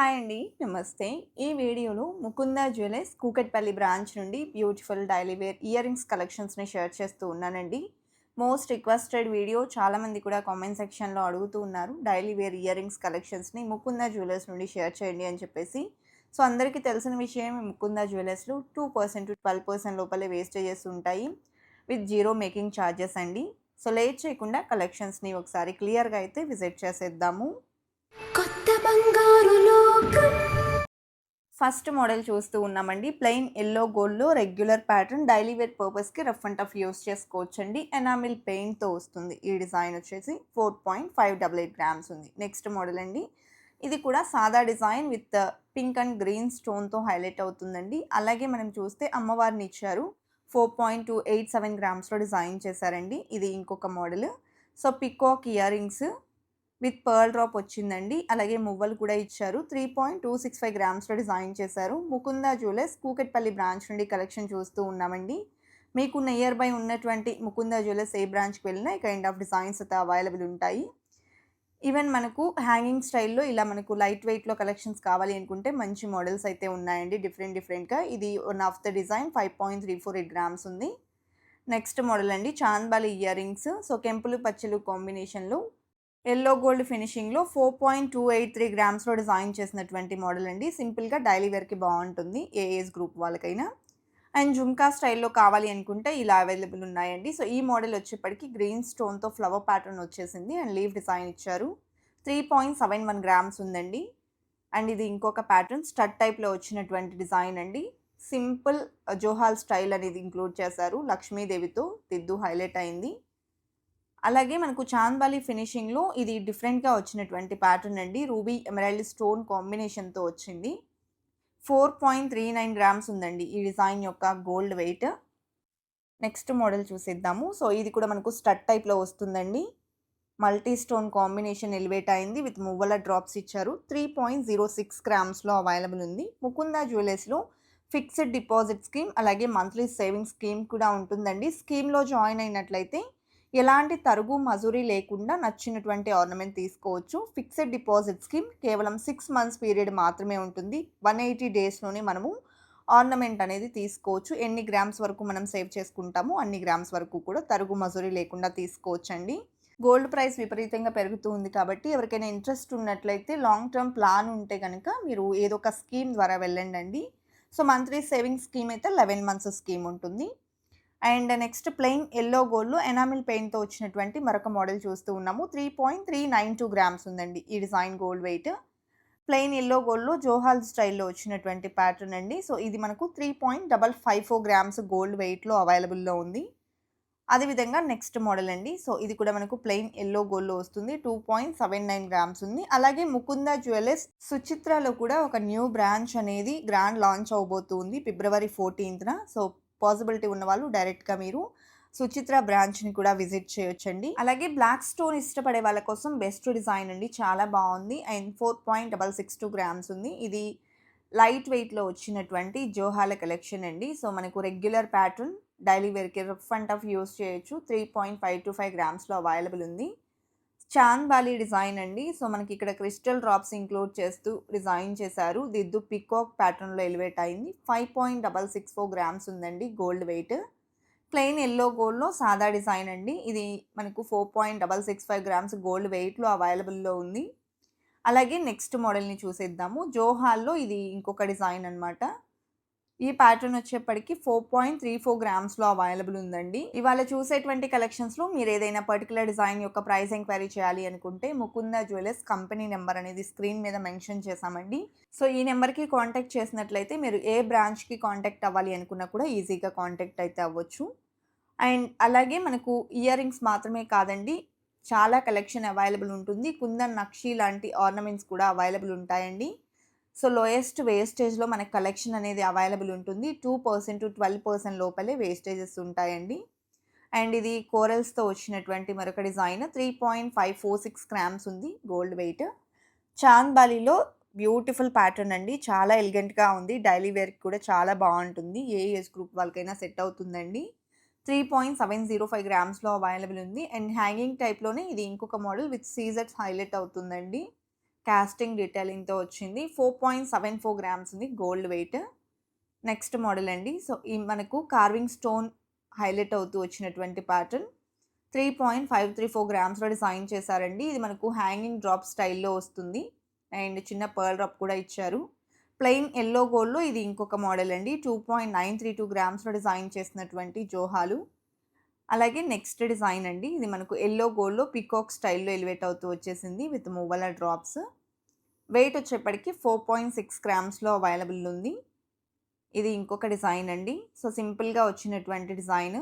Hi అండి నమస్తే. ఈ వీడియోలో ముకుంద జ్యువెలర్స్ కూకట్పల్లి బ్రాంచ్ నుండి beautiful daily wear ear rings కలెక్షన్స్ని share చేస్తూ ఉన్నానండి. మోస్ట్ రిక్వెస్టెడ్ వీడియో చాలామంది కూడా కామెంట్ సెక్షన్లో అడుగుతూ ఉన్నారు. డైలీ వేర్ ఇయర్ రింగ్స్ కలెక్షన్స్ని ముకుంద జ్యువెలర్స్ నుండి షేర్ చేయండి అని చెప్పేసి. సో అందరికీ తెలిసిన విషయం Mukunda జ్యువెలర్స్లో two percent to twelve percent లోపలే వేస్టేజెస్ ఉంటాయి. విత్ జీరో మేకింగ్ ఛార్జెస్ అండి. సో లేట్ చేయకుండా కలెక్షన్స్ని ఒకసారి క్లియర్గా అయితే విజిట్ చేసేద్దాము. కొత్త బంగారు లోకం. ఫస్ట్ మోడల్ చూస్తూ ఉన్నామండి. ప్లెయిన్ ఎల్లో గోల్డ్లో రెగ్యులర్ ప్యాటర్న్ డైలీ వేర్ పర్పస్కి రఫ్ అండ్ టఫ్ యూస్ చేసుకోవచ్చండి. ఎనామిల్ పెయింట్తో వస్తుంది. ఈ డిజైన్ వచ్చేసి four point five double eight grams ఉంది. నెక్స్ట్ మోడల్ అండి. ఇది కూడా సాదా design with pink and green స్టోన్తో highlight అవుతుందండి. అలాగే మనం చూస్తే అమ్మవారిని ఇచ్చారు. Four point two eight seven గ్రామ్స్లో design చేశారండి. ఇది ఇంకొక model. So peacock ear rings with pearl drop వచ్చిందండి. అలాగే మువ్వలు కూడా ఇచ్చారు. Three point two six five గ్రామ్స్లో design చేశారు. ముకుంద జ్యువెలర్స్ కూకట్పల్లి బ్రాంచ్ నుండి కలెక్షన్ చూస్తూ ఉన్నామండి. మీకు నియర్ బై ఉన్నటువంటి ముకుంద జ్యువెలర్స్ ఏ బ్రాంచ్కి వెళ్ళినా ఈ కైండ్ ఆఫ్ డిజైన్స్ అయితే అవైలబుల్ ఉంటాయి. ఈవెన్ మనకు హ్యాంగింగ్ స్టైల్లో ఇలా మనకు లైట్ వెయిట్లో కలెక్షన్స్ కావాలి అనుకుంటే మంచి మోడల్స్ అయితే ఉన్నాయండి. డిఫరెంట్ డిఫరెంట్గా ఇది one of the design five point three four eight grams ఉంది. నెక్స్ట్ మోడల్ అండి చాంద్బాలి ఇయర్ రింగ్స్. సో కెంపులు పచ్చలు కాంబినేషన్లో yellow gold ఫినిషింగ్లో four point two eight three గ్రామ్స్లో design చేసినటువంటి మోడల్ అండి. సింపుల్గా డైలీ వేర్కి బాగుంటుంది. ఏ ఏజ్ గ్రూప్ వాళ్ళకైనా. అండ్ జుమ్కా స్టైల్లో కావాలి అనుకుంటే ఇలా అవైలబుల్ ఉన్నాయండి. సో ఈ మోడల్ వచ్చేప్పటికి గ్రీన్ స్టోన్తో ఫ్లవర్ ప్యాటర్న్ వచ్చేసింది. అండ్ లీవ్ డిజైన్ ఇచ్చారు. Three point seven one grams ఉందండి. అండ్ ఇది ఇంకొక ప్యాటర్న్ స్టడ్ టైప్లో వచ్చినటువంటి డిజైన్ అండి. సింపుల్ జోహాల్ స్టైల్ అనేది ఇంక్లూడ్ చేశారు. లక్ష్మీదేవితో దిద్దు హైలైట్ అయింది. అలాగే మనకు చాంద్బాలి ఫినిషింగ్లో ఇది డిఫరెంట్గా వచ్చినటువంటి ప్యాటర్న్ అండి. రూబీ ఎమరాల్డ్ స్టోన్ కాంబినేషన్తో వచ్చింది. Four point three nine grams ఉందండి ఈ డిజైన్ యొక్క గోల్డ్ వెయిట్. నెక్స్ట్ మోడల్ చూసేద్దాము. సో ఇది కూడా మనకు స్టడ్ టైప్లో వస్తుందండి. మల్టీ స్టోన్ కాంబినేషన్ ఎలివేట్ అయింది విత్ మువ్వల డ్రాప్స్ ఇచ్చారు. త్రీ పాయింట్ జీరో సిక్స్ గ్రామ్స్లో అవైలబుల్ ఉంది. ముకుంద జ్యువెలర్స్లో ఫిక్స్డ్ డిపాజిట్ స్కీమ్ అలాగే మంత్లీ సేవింగ్ స్కీమ్ కూడా ఉంటుందండి. స్కీమ్లో జాయిన్ అయినట్లయితే ఎలాంటి తరుగు మజూరీ లేకుండా నచ్చినటువంటి ఆర్నమెంట్ తీసుకోవచ్చు. ఫిక్స్డ్ డిపాజిట్ స్కీమ్ కేవలం సిక్స్ మంత్స్ పీరియడ్ మాత్రమే ఉంటుంది. వన్ ఎయిటీ డేస్లోనే మనము ఆర్నమెంట్ అనేది తీసుకోవచ్చు. ఎన్ని గ్రామ్స్ వరకు మనం సేవ్ చేసుకుంటామో అన్ని గ్రామ్స్ వరకు కూడా తరుగు మజూరీ లేకుండా తీసుకోవచ్చండి. గోల్డ్ ప్రైస్ విపరీతంగా పెరుగుతూ ఉంది కాబట్టి ఎవరికైనా ఇంట్రెస్ట్ ఉన్నట్లయితే లాంగ్ టర్మ్ ప్లాన్ ఉంటే కనుక మీరు ఏదో ఒక స్కీమ్ ద్వారా వెళ్ళండి సో మంత్లీ సేవింగ్ స్కీమ్ అయితే లెవెన్ మంత్స్ స్కీమ్ ఉంటుంది. అండ్ నెక్స్ట్ ప్లెయిన్ ఎల్లో గోల్డ్లో ఎనామిల్ పెయింట్తో వచ్చినటువంటి మరొక మోడల్ చూస్తూ ఉన్నాము. Three point three nine two grams ఉందండి ఈ design gold weight. Plain yellow గోల్డ్లో జోహాల్ స్టైల్లో వచ్చినటువంటి ప్యాటర్న్ అండి. సో ఇది మనకు three point double five four grams gold వెయిట్లో అవైలబుల్లో ఉంది. అదేవిధంగా నెక్స్ట్ మోడల్ అండి. సో ఇది కూడా మనకు ప్లెయిన్ ఎల్లో గోల్డ్లో వస్తుంది. Two point seven nine grams ఉంది. అలాగే ముకుంద జ్యువెలర్స్ సుచిత్రలో కూడా ఒక న్యూ బ్రాంచ్ అనేది గ్రాండ్ లాంచ్ అవబోతుంది ఫిబ్రవరి ఫోర్టీన్త్న సో పాసిబిలిటీ ఉన్న వాళ్ళు డైరెక్ట్గా మీరు సుచిత్ర బ్రాంచ్ని కూడా విజిట్ చేయొచ్చండి. అలాగే బ్లాక్ స్టోన్ ఇష్టపడే వాళ్ళ కోసం బెస్ట్ డిజైన్ అండి. చాలా బాగుంది. And four point double six two grams ఉంది. ఇది లైట్ వెయిట్లో వచ్చినటువంటి జోహాల కలెక్షన్ అండి. సో మనకు రెగ్యులర్ ప్యాటర్న్ డైలీ వేర్కి రఫ్ అండ్ టఫ్ యూస్ చేయొచ్చు. Three point five two five గ్రామ్స్లో available ఉంది. చాంద్ బాలీ డిజైన్ అండి. సో మనకి ఇక్కడ క్రిస్టల్ డ్రాప్స్ ఇంక్లూడ్ చేస్తూ డిజైన్ చేశారు. దిద్దు పికాక్ ప్యాటర్న్లో ఎలివేట్ అయింది. Five point double six four grams ఉందండి గోల్డ్ వెయిట్. ప్లెయిన్ ఎల్లో గోల్డ్లో సాదా డిజైన్ అండి. ఇది మనకు four point double six five grams gold వెయిట్లో అవైలబుల్లో ఉంది. అలాగే నెక్స్ట్ మోడల్ని చూసేద్దాము. జోహాల్లో ఇది ఇంకొక డిజైన్ అనమాట ఈ ప్యాటర్న్ వచ్చేప్పటికి ఫోర్ పాయింట్ త్రీ ఫోర్ గ్రామ్స్లో అవైలబుల్ ఉందండి. ఇవాళ చూసేటువంటి కలెక్షన్స్లో మీరు ఏదైనా పర్టికులర్ డిజైన్ యొక్క ప్రైస్ ఎంక్వైరీ చేయాలి అనుకుంటే ముకుంద జ్యువెలర్స్ కంపెనీ నెంబర్ అనేది స్క్రీన్ మీద మెన్షన్ చేశామండి. సో ఈ నెంబర్కి కాంటాక్ట్ చేసినట్లయితే మీరు ఏ బ్రాంచ్కి కాంటాక్ట్ అవ్వాలి అనుకున్నా కూడా ఈజీగా కాంటాక్ట్ అయితే అవ్వచ్చు. అండ్ అలాగే మనకు ఇయర్ రింగ్స్ మాత్రమే కాదండి చాలా కలెక్షన్ అవైలబుల్ ఉంటుంది. కుందన్ నక్షి లాంటి ఆర్నమెంట్స్ కూడా అవైలబుల్ ఉంటాయండి. సో లోయెస్ట్ వేస్టేజ్లో మనకు కలెక్షన్ అనేది అవైలబుల్ ఉంటుంది. Two percent to twelve percent లోపలే వేస్టేజెస్ ఉంటాయండి. అండ్ ఇది కోరల్స్తో వచ్చినటువంటి మరొక design three point five four six grams ఉంది గోల్డ్ వెయిట్. చాంద్బాలీలో బ్యూటిఫుల్ ప్యాటర్న్ అండి. చాలా ఎలిగెంట్గా ఉంది. డైలీ వేర్కి కూడా చాలా బాగుంటుంది. ఏ ఏజ్ గ్రూప్ వాళ్ళకైనా సెట్ అవుతుందండి. Three point seven zero five గ్రామ్స్లో available ఉంది. అండ్ హ్యాంగింగ్ టైప్లోనే ఇది ఇంకొక మోడల్ విత్ సీజర్స్ హైలైట్ అవుతుందండి. కాస్టింగ్ డీటెయిలింగ్తో వచ్చింది. Four point seven four grams ఉంది గోల్డ్ వెయిట్ నెక్స్ట్ మోడల్ అండి. సో ఈ మనకు కార్వింగ్ స్టోన్ హైలైట్ అవుతూ వచ్చినటువంటి pattern three point five three four గ్రామ్స్లో design చేశారండి. ఇది మనకు హ్యాంగింగ్ డ్రాప్ స్టైల్లో వస్తుంది. అండ్ చిన్న పర్ల్ డ్రాప్ కూడా ఇచ్చారు. ప్లెయిన్ ఎల్లో గోల్డ్లో ఇది ఇంకొక మోడల్ అండి. Two point nine three two గ్రామ్స్లో design చేసినటువంటి జోహాలు. అలాగే నెక్స్ట్ డిజైన్ అండి. ఇది మనకు ఎల్లో గోల్డ్లో పికాక్ స్టైల్లో ఎలివేట్ అవుతూ వచ్చేసింది విత్ మూవల డ్రాప్స్. వెయిట్ వచ్చేప్పటికి ఫోర్ పాయింట్ సిక్స్ గ్రామ్స్లో అవైలబుల్ ఉంది. ఇది ఇంకొక డిజైన్ అండి. సో సింపుల్గా వచ్చినటువంటి డిజైన్.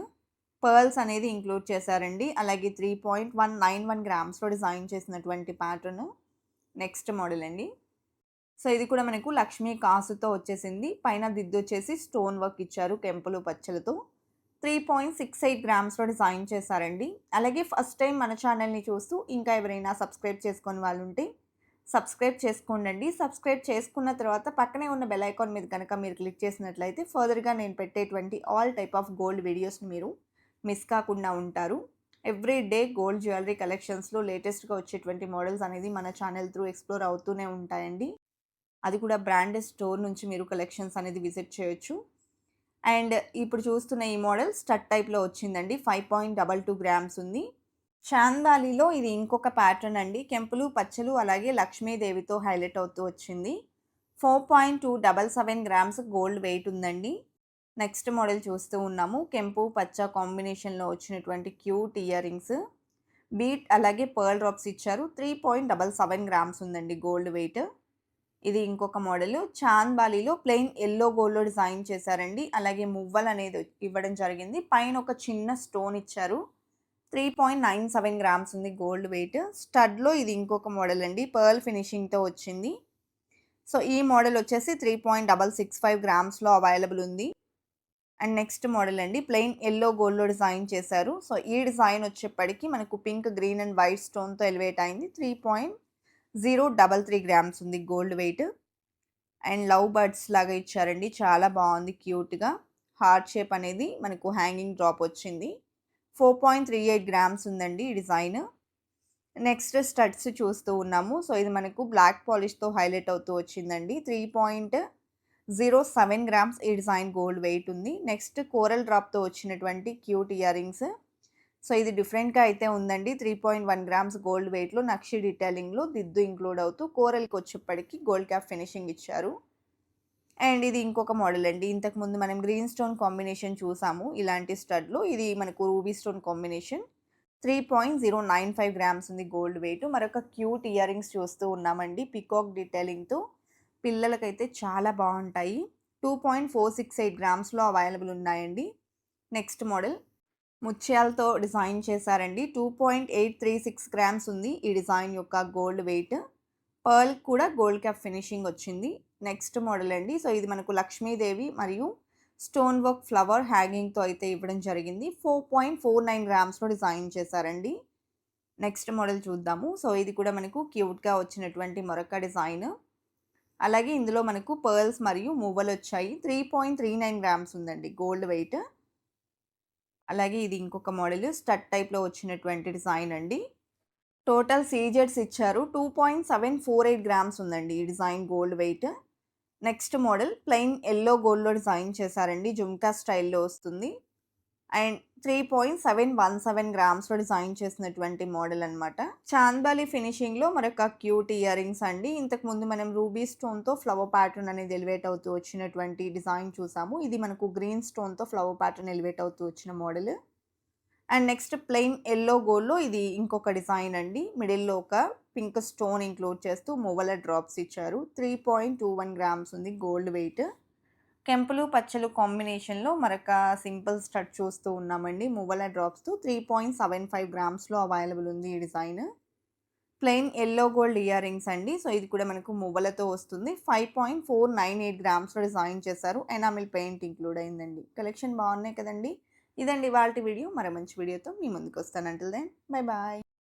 పర్ల్స్ అనేది ఇంక్లూడ్ చేశారండి. అలాగే three point one nine one గ్రామ్స్లో design చేసినటువంటి ప్యాటర్న్. నెక్స్ట్ మోడల్ అండి. సో ఇది కూడా మనకు లక్ష్మీ కాసుతో వచ్చేసింది. పైన దిద్దు వచ్చేసి స్టోన్ వర్క్ ఇచ్చారు కెంపులు పచ్చలతో. త్రీ పాయింట్ సిక్స్ ఎయిట్ గ్రామ్స్లో డిజైన్ చేశారండి. అలాగే ఫస్ట్ టైం మన ఛానల్ని చూస్తూ ఇంకా ఎవరైనా సబ్స్క్రైబ్ చేసుకొని వాళ్ళు ఉంటే సబ్స్క్రైబ్ చేసుకోండి సబ్స్క్రైబ్ చేసుకున్న తర్వాత పక్కనే ఉన్న బెల్ ఐకాన్ మీద కనుక మీరు క్లిక్ చేసినట్లయితే ఫర్దర్గా నేను పెట్టేటువంటి ఆల్ టైప్ ఆఫ్ గోల్డ్ వీడియోస్ని మీరు మిస్ కాకుండా ఉంటారు. ఎవ్రీ డే గోల్డ్ జ్యువెలరీ కలెక్షన్స్లో లేటెస్ట్గా వచ్చేటువంటి మోడల్స్ అనేది మన ఛానల్ త్రూ ఎక్స్ప్లోర్ అవుతూనే ఉంటాయండి. అది కూడా బ్రాండెడ్ స్టోర్ నుంచి మీరు కలెక్షన్స్ అనేది విజిట్ చేయొచ్చు. అండ్ ఇప్పుడు చూస్తున్న ఈ మోడల్ స్టడ్ టైప్లో వచ్చిందండి. Five point double two grams ఉంది. చాందాలిలో ఇది ఇంకొక ప్యాటర్న్ అండి. కెంపులు పచ్చలు అలాగే లక్ష్మీదేవితో హైలైట్ అవుతూ వచ్చింది. Four point two double seven grams gold weight ఉందండి. నెక్స్ట్ మోడల్ చూస్తూ ఉన్నాము. కెంపు పచ్చ కాంబినేషన్లో వచ్చినటువంటి క్యూట్ ఇయర్ రింగ్స్. బీట్ అలాగే పర్ల్ డ్రాప్స్ ఇచ్చారు. Three point double seven grams ఉందండి గోల్డ్ వెయిట్. ఇది ఇంకొక మోడల్. చాంద్ బాలీలో ప్లెయిన్ ఎల్లో గోల్డ్లో డిజైన్ చేశారండి. అలాగే మువ్వల్ అనేది ఇవ్వడం జరిగింది. పైన ఒక చిన్న స్టోన్ ఇచ్చారు. Three point nine seven grams ఉంది గోల్డ్ వెయిట్. స్టడ్లో ఇది ఇంకొక మోడల్ అండి. పర్ల్ ఫినిషింగ్తో వచ్చింది. సో ఈ మోడల్ వచ్చేసి three point double six five గ్రామ్స్లో available ఉంది. అండ్ నెక్స్ట్ మోడల్ అండి. ప్లెయిన్ ఎల్లో గోల్డ్లో డిజైన్ చేశారు. సో ఈ డిజైన్ వచ్చేప్పటికి మనకు పింక్ గ్రీన్ అండ్ వైట్ స్టోన్తో ఎలివేట్ అయింది. Three point zero double three grams ఉంది gold weight. And love birds లాగా ఇచ్చారండి. చాలా బాగుంది క్యూట్గా. హార్ట్ షేప్ అనేది మనకు హ్యాంగింగ్ డ్రాప్ వచ్చింది. Four point three eight grams ఉందండి ఈ డిజైన్. నెక్స్ట్ స్టడ్స్ చూస్తూ ఉన్నాము. సో ఇది మనకు బ్లాక్ పాలిష్తో హైలైట్ అవుతూ వచ్చిందండి. Three point zero seven grams ఈ డిజైన్ గోల్డ్ వెయిట్ ఉంది. నెక్స్ట్ కోరల్ డ్రాప్తో వచ్చినటువంటి క్యూట్ ఇయర్ రింగ్స్. సో ఇది డిఫరెంట్గా అయితే ఉందండి. Three point one grams gold వెయిట్లో నక్షి డీటెయిలింగ్లో దిద్దు ఇంక్లూడ్ అవుతూ కోరల్కి వచ్చేప్పటికి గోల్డ్ క్యాప్ ఫినిషింగ్ ఇచ్చారు. అండ్ ఇది ఇంకొక మోడల్ అండి. ఇంతకుముందు మనం గ్రీన్ స్టోన్ కాంబినేషన్ చూసాము. ఇలాంటి స్టడ్లో ఇది మనకు ruby stone combination. Three point zero nine five grams ఉంది గోల్డ్ వెయిట్. మరొక క్యూట్ ఇయర్ రింగ్స్ చూస్తూ ఉన్నామండి. పికాక్ డీటెయిలింగ్తో పిల్లలకైతే చాలా బాగుంటాయి. Two point four six eight గ్రామ్స్లో available ఉన్నాయండి. Next model. ముత్యాలతో డిజైన్ చేశారండి. Two point eight three six grams ఉంది ఈ డిజైన్ యొక్క గోల్డ్ వెయిట్. పర్ల్ కూడా గోల్డ్ క్యాప్ ఫినిషింగ్ వచ్చింది. నెక్స్ట్ మోడల్ అండి. సో ఇది మనకు లక్ష్మీదేవి మరియు స్టోన్ వర్క్ ఫ్లవర్ హ్యాంగింగ్తో అయితే ఇవ్వడం జరిగింది. ఫోర్ పాయింట్ ఫోర్ నైన్ గ్రామ్స్లో డిజైన్ చేశారండి. నెక్స్ట్ మోడల్ చూద్దాము. సో ఇది కూడా మనకు క్యూట్గా వచ్చినటువంటి మరొక డిజైన్. అలాగే ఇందులో మనకు పర్ల్స్ మరియు మువ్వలు వచ్చాయి. Three point three nine grams ఉందండి గోల్డ్ వెయిట్. అలాగే ఇది ఇంకొక మోడల్ స్టడ్ టైప్లో వచ్చినటువంటి డిజైన్ అండి. టోటల్ సీజెడ్స్ ఇచ్చారు. Two point seven four eight grams ఉందండి ఈ design gold weight. Next model plain yellow గోల్డ్లో డిజైన్ చేశారండి. జుమ్కా స్టైల్లో వస్తుంది. And three point seven one seven గ్రామ్స్లో design చేసినటువంటి మోడల్ అనమాట చాందాలి ఫినిషింగ్లో మరొక క్యూట్ ఇయర్ రింగ్స్ అండి ఇంతకుముందు మనం రూబీ స్టోన్తో ఫ్లవర్ ప్యాటర్న్ అనేది ఎలివేట్ అవుతూ వచ్చినటువంటి డిజైన్ చూసాము. ఇది మనకు గ్రీన్ స్టోన్తో ఫ్లవర్ ప్యాటర్న్ ఎలివేట్ అవుతూ వచ్చిన model. And next plain yellow గోల్డ్లో ఇది ఇంకొక డిజైన్ అండి. మిడిల్లో ఒక పింక్ స్టోన్ ఇంక్లూడ్ చేస్తూ మొవల డ్రాప్స్ ఇచ్చారు. Three point two one grams ఉంది గోల్డ్ వెయిట్. కెంపులు పచ్చలు కాంబినేషన్లో మరొక సింపుల్ స్టడ్ చూస్తూ ఉన్నామండి. మువ్వల డ్రాప్స్తో త్రీ పాయింట్ సెవెన్ ఫైవ్ గ్రామ్స్లో అవైలబుల్ ఉంది ఈ design. Plain yellow gold ear rings అండి. సో ఇది కూడా మనకు మువ్వలతో వస్తుంది. Five point four nine eight గ్రామ్స్లో design చేశారు. ఎనామిల్ పెయింట్ ఇంక్లూడ్ అయిందండి. కలెక్షన్ బాగున్నాయి కదండి. ఇదండి వాళ్ళ వీడియో. మరో మంచి వీడియోతో మీ ముందుకు వస్తాను. అంటే దెన్ బై బాయ్.